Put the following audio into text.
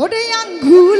ওরে আঙ্গুলো।